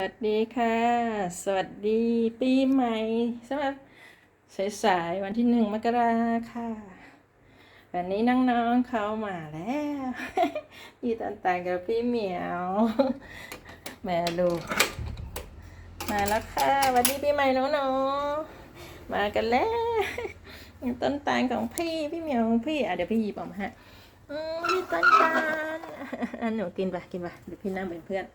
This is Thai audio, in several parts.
สวัสดีค่ะ สวัสดีปีใหม่สำหรับสายๆวันที่หนึ่งมกราค่ะ วันนี้น้องๆเขามาแล้วพี่ตันตางกับพี่เหมียว แม่ลูกมาแล้วค่ะสวัสดีปีใหม่น้องๆมากันแล้วต้นตาลของพี่พี่เหมียวของพี่อะเดี๋ยวพี่หยิบออกมาฮะอืมพี่ต้นตาลอันหนูกินปะกินปะเดี๋ยวพี่นั่งเป็นเพื่อน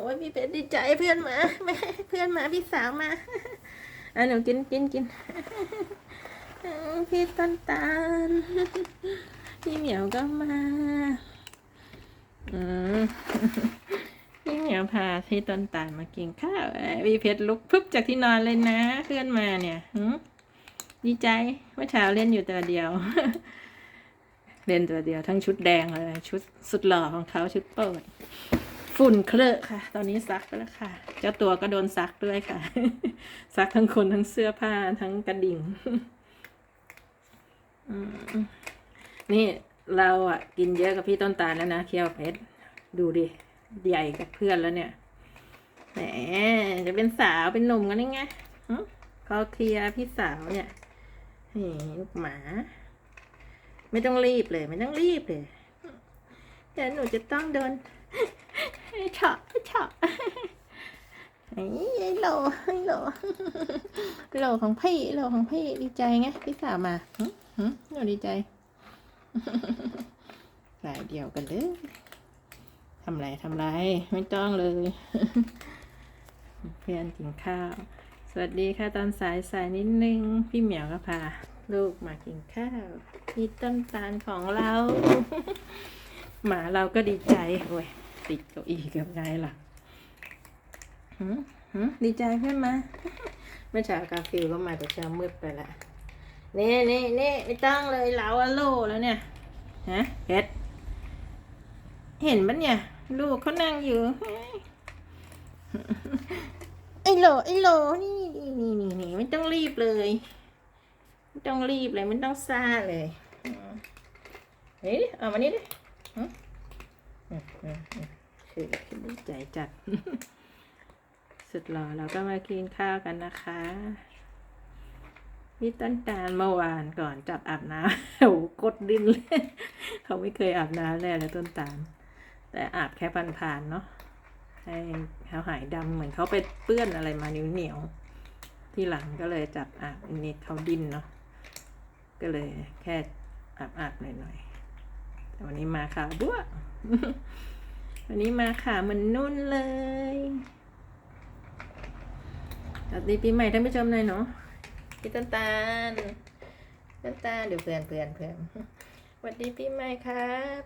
โอ้ยพี่เพชรดีใจเพื่อนมาแม่เพื่อนมาพี่สาวมาอะหนูกินกินกินพี่ต้นตาลพี่เหมียวก็มาอืมพี่เหมียวพาพี่ต้นตาลมากินข้าวพี่เพชรลุกพึบจากที่นอนเลยนะ เพื่อนมาเนี่ยดีใจเมื่อเช้าเล่นอยู่ตัวเดียว เล่นตัวเดียวทั้งชุดแดงเลยชุดสุดหล่อของเขาชุดเปิด ฝุ่นเคลอะค่ะ ตอนนี้ซักไปแล้วค่ะ เจ้าตัวก็โดนซักด้วยค่ะ ซักทั้งคนทั้งเสื้อผ้าทั้งกระดิ่งนี่เราอะ กินเยอะกับพี่ต้นตาลแล้วนะเคียวเพชรดูดิใหญ่กับเพื่อนแล้วเนี่ยแหมจะเป็นสาวเป็นหนุ่มกันยังไงหึเขาเคลียพี่สาวเนี่ยนี่ลูกหมา ไม่ต้องรีบเลย ไม่ต้องรีบเลยเดี๋ยวหนูจะต้องโดนเฉาะเฉาะไอ้โหลไอ้โหลโหลของพี่โหลของพี่ดีใจไงพี่สาวมาหนูดีใจสายเดียวกันเลยทำไรทำไรไม่ต้องเลย เพื่อนกินข้าว สวัสดีค่ะตอนสายสายนิดนึง พี่เหมียวก็พา ลูกมากินข้าวพี่ต้นตาลของเรา หมาเราก็ดีใจโอ้ยติดเก้าอี้กับไงล่ะหืมหืมดีใจเพื่อนมาเมื่อเช้ากาฟิลก็มาแต่เช้ามืดไปละนี่นี่นี่ไม่ต้องเลยเหลาอะโลแล้วเนี่ยฮะเพชรเห็นปะเนี่ย ลูกเขานั่งอยู่ไอ้โลไอ้โลนี่นี่นี่นี่นี่ไม่ต้องรีบเลย ไม่ต้องรีบเลยไม่ต้องซ่าเลยอืมนี่เอามานี่ดิคือคือดีใจจัด สุดหล่อเราก็มากินข้าวกันนะคะพี่ต้นตาลเมื่อวานก่อนจับอาบน้ำโอ้โหกดดินเลย เขาไม่เคยอาบน้ำเลยเลยต้นตาล แต่อาบแค่ผ่านๆเนาะให้เขาหายดำเหมือนเขาไปเปื้อนอะไรมาเหนียวๆที่หลังก็เลยจับอาบนนี้เขาดินเนาะ ก็เลยแค่อาบอาบๆหน่อยๆแต่วันนี้มาขาวบัววันนี้มาขาวเหมือนนุ่นเลยสวัสดีปีใหม่ท่านผู้ชมหน่อยเนาะพี่ต้นตาลต้นตาลเดี๋ยวเพื่อนเพื่อนเพื่อนสวัสดีปีใหม่ครับ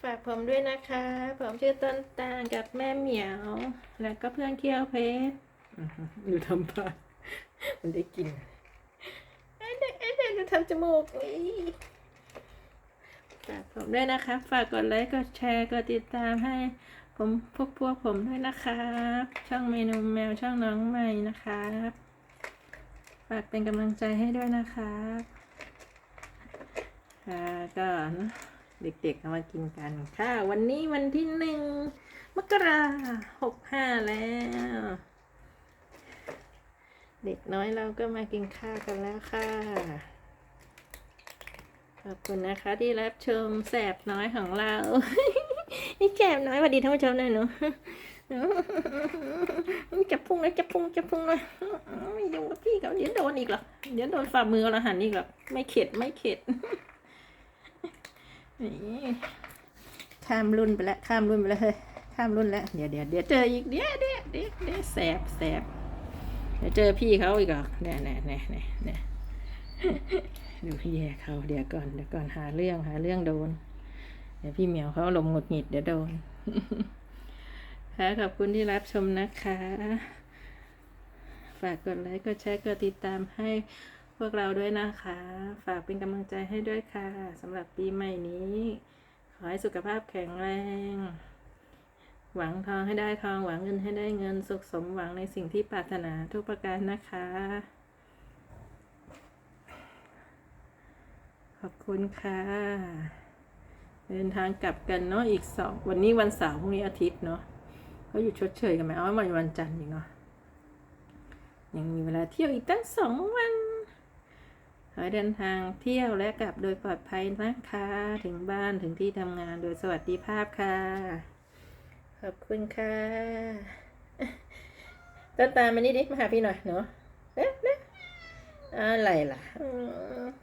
ฝากผมด้วยนะคะ ผมชื่อต้นตาลกับแม่เหมียว แล้วก็เพื่อนเคียวเพชรอื้อหือดูทำปากมันได้กินเอ้ยเด็ก เอ้ยเด็กจะทำจมูกฝากผมด้วยนะคะ ฝากกดไลค์ กดแชร์ กดติดตามให้ ผมพวกพวกผมด้วยนะครับช่องเมนูแมวช่องน้องใหม่นะครับฝากเป็นกำลังใจให้ด้วยนะครับค่ะก็เนอะเด็กๆเอามากินกันค่ะ วันนี้วันที่หนึ่งมกราหกห้าแล้ว เด็กน้อยเราก็มากินข้าวกันแล้วค่ะ ขอบคุณนะคะที่รับชมแสบน้อยของเรา นี่แสบน้อยสวัสดีท่านผู้ชมหน่อยหนูจับพุงนะจับพุงจับพุงนะไม่ยุ่งกับพี่เขาเดี๋ยวโดนอีกหรอเดี๋ยวโดนฝ่ามือเราหันอีกหรอไม่เข็ดไม่เข็ดนี่ข้ามรุ่นไปแล้วข้ามรุ่นไปแล้วเฮ้ยข้ามรุ่นแล้วเดี๋ยวเดี๋ยวเดี๋ยวเจออีกเดี๋ยวเดี๋ยวเดี๋ยวเดี๋ยวแสบแสบเดี๋ยวเจอพี่เขาอีกหรอเนี่ยเนี่ยเนี่ยเนี่ยเนี่ย ดูพี่แย่เขาเดี๋ยวก่อนเดี๋ยวก่อนหาเรื่องหาเรื่องโดน เดี๋ยวพี่เหมียวเขาลมหงุดหงิดเดี๋ยวโดนค่ะขอบคุณที่รับชมนะคะ ฝากกดไลค์กดแชร์กดติดตามให้พวกเราด้วยนะคะ ฝากเป็นกำลังใจให้ด้วยค่ะสำหรับปีใหม่นี้ ขอให้สุขภาพแข็งแรง หวังทองให้ได้ทองหวังเงินให้ได้เงินสุขสมหวังในสิ่งที่ปรารถนาทุกประการนะคะ อบคุณค่ะ เดินทางกลับกันเนาะอีกสองวันนี้วันเสาร์พรุ่งนี้อาทิตย์เนาะเขาอยู่ชดเชยกันไหมเอาไว้วันวันจันทร์อีกเนาะยังมีเวลาเที่ยวอีกตั้งสองวันขอเดินทางเที่ยวและกลับโดยปลอดภัยนะคะ ถึงบ้านถึงที่ทำงานโดยสวัสดิภาพค่ะ ขอบคุณค่ะต้นตามมานี่ดิมาหาพี่หน่อยหนูเอ๊ะเอ๊ะอะไรล่ะ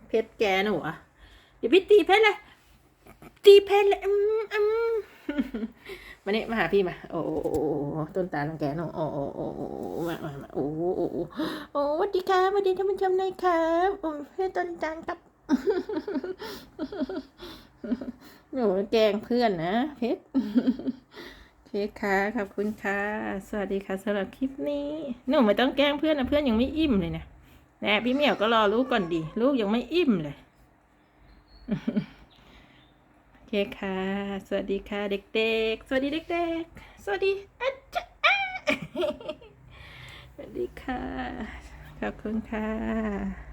เพชรแกหนูเหรอะ เดี๋ยวพี่ตีเพชรเลยตีเพชรเลยอืมอืมมานี่ยมาหาพี่มา โอ้โอ้โอ้ต้นตาลังแกน้องโอ้โอ้โอ้โอ้มามามาโอ้โอ้โอ้โอ้สวัสดีครับสวัสดีท่านผู้ชมหนะครับโอ้เพื่อต้นตาลครับหนูแกล้งเพื่อนนะเพชรโอเคค่ะขอบคุณค่ะ สวัสดีค่ะสำหรับคลิปนี้หนูไม่ต้องแกล้งเพื่อนนะเพื่อนยังไม่อิ่มเลยนะแน่พี่เหมียวก็รอลูกก่อนดี ลูกยังไม่อิ่มเลย โอเคค่ะ สวัสดีค่ะ เด็กๆ สวัสดีเด็กๆ สวัสดีอาจารย์สวัสดีค่ะ ขอบคุณค่ะ